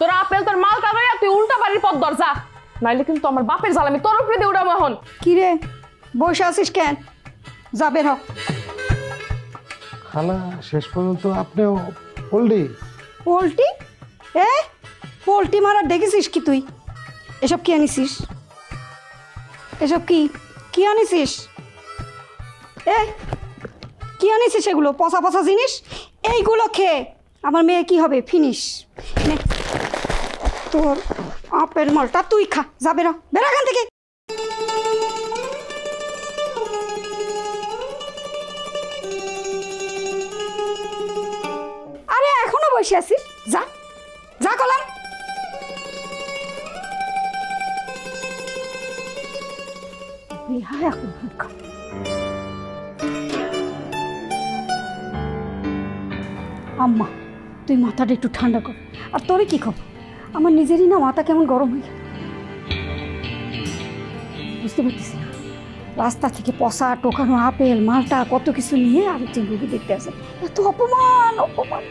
তোর আপেল তোর মাল কামাইয়া তুই উল্টা বাড়ির পথ দরজা নাইলে কিন্তু আমার বাপের জাল আমি তোর উপরে দিয়ে উড়াবো এখন। কি রে বসে আছিস কেন? যাবে হ। খালা শেষ পর্যন্ত আপনিও পোল্ট্রি? পোলট্রি? এ? পোলট্রি মারা দেখেছিস কি তুই? এসব কি আনিছিস? এসব কি? কি আনিছিস? এ? কি আনিছিস এগুলো? পচা পচা জিনিস? এইগুলো খেয়ে আমার মেয়ে কি হবে? ফিনিশ। তোর আপের মালটা তুই খা যা বেরো বেরো এখান থেকে। আরে, এখনও বসে আছিস যা যা কলাম। আম্মা, তুই মাথাটা একটু ঠান্ডা কর। আর তোরে কি খবর? আমার নিজেরই না মাথা কেমন গরম হয়ে গেল। বুঝতে পারতেছি না। রাস্তা থেকে পশা, টোকানো আপেল, মালটা, কত কিছু নিয়ে আরেকজন রুগী দেখতে আসে। এত অপমান অপমান।